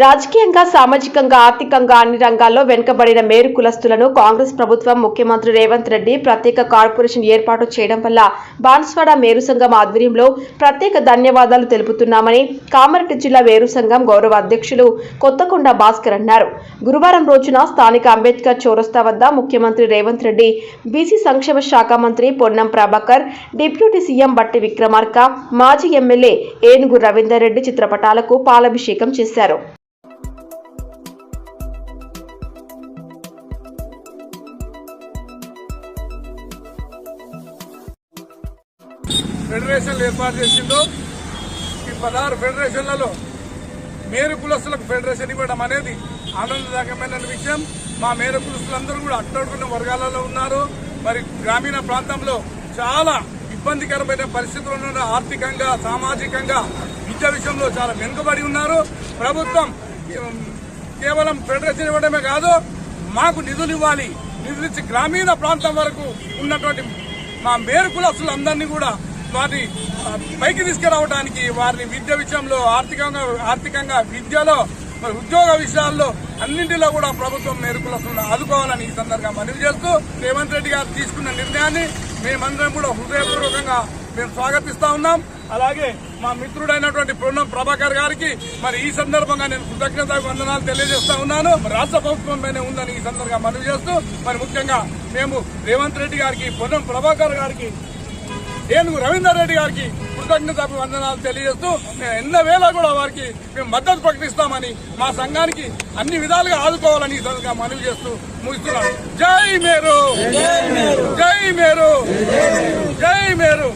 రాజకీయంగా సామాజికంగా ఆర్థికంగా అన్ని రంగాల్లో వెనుకబడిన మేరు కులస్తులను కాంగ్రెస్ ప్రభుత్వం ముఖ్యమంత్రి రేవంత్ రెడ్డి ప్రత్యేక కార్పొరేషన్ ఏర్పాటు చేయడం వల్ల బాన్స్వాడ మేరు సంఘం ఆధ్వర్యంలో ప్రత్యేక ధన్యవాదాలు తెలుపుతున్నామని కామారెడ్డి జిల్లా వేరు సంఘం గౌరవ అధ్యక్షులు కొత్తకొండ భాస్కర్ అన్నారు. గురువారం రోజున స్థానిక అంబేద్కర్ చౌరస్తా వద్ద ముఖ్యమంత్రి రేవంత్ రెడ్డి బీసీ సంక్షేమ శాఖ మంత్రి పొన్నం ప్రభాకర్ డిప్యూటీ సీఎం బట్టి విక్రమార్క మాజీ ఎమ్మెల్యే ఏనుగు రవీందర్ రెడ్డి చిత్రపటాలకు పాలాభిషేకం చేశారు. ఫెడరేషన్లు ఏర్పాటు చేసిందో ఈ పదహారు ఫెడరేషన్లలో మేరు కులస్తులకు ఫెడరేషన్ ఇవ్వడం అనేది ఆనందదాయకమైన విషయం. మా మేరు కులస్తులందరూ కూడా అట్టడుకున్న వర్గాలలో ఉన్నారు. మరి గ్రామీణ ప్రాంతంలో చాలా ఇబ్బందికరమైన పరిస్థితులు ఉన్న ఆర్థికంగా సామాజికంగా విద్య విషయంలో చాలా వెనుకబడి ఉన్నారు. ప్రభుత్వం కేవలం ఫెడరేషన్ ఇవ్వడమే కాదు మాకు నిధులు ఇవ్వాలి. నిధులు ఇచ్చి గ్రామీణ ప్రాంతం వరకు ఉన్నటువంటి మా మేరు కులస్తులందరినీ కూడా వారిని పైకి తీసుకురావడానికి వారిని విద్య విషయంలో ఆర్థికంగా ఆర్థికంగా విద్యలో మరి ఉద్యోగ విషయాల్లో అన్నింటిలో కూడా ప్రభుత్వం మేరు ఆదుకోవాలని ఈ సందర్భంగా మనవి చేస్తూ రేవంత్ రెడ్డి గారు తీసుకున్న నిర్ణయాన్ని మేమందరం కూడా హృదయపూర్వకంగా మేము స్వాగతిస్తా ఉన్నాం. అలాగే మా మిత్రుడైనటువంటి పొన్నం ప్రభాకర్ గారికి మరి ఈ సందర్భంగా నేను కృతజ్ఞత వందనాలు తెలియజేస్తా ఉన్నాను. రాష్ట్ర ప్రభుత్వంపై ఉందని ఈ సందర్భంగా మనవి చేస్తూ మరి ముఖ్యంగా మేము రేవంత్ రెడ్డి గారికి పొన్నం ప్రభాకర్ గారికి ఏనుగు రవీందర్ రెడ్డి గారికి కృతజ్ఞత వందనాలు తెలియజేస్తూ మేము ఎన్న వేళ కూడా వారికి మేము మద్దతు ప్రకటిస్తామని మా సంఘానికి అన్ని విధాలుగా ఆదుకోవాలని ఈ మనవి చేస్తూ ముగిస్తున్నాను. జై మేరు! జై మేరు! జై మేరు!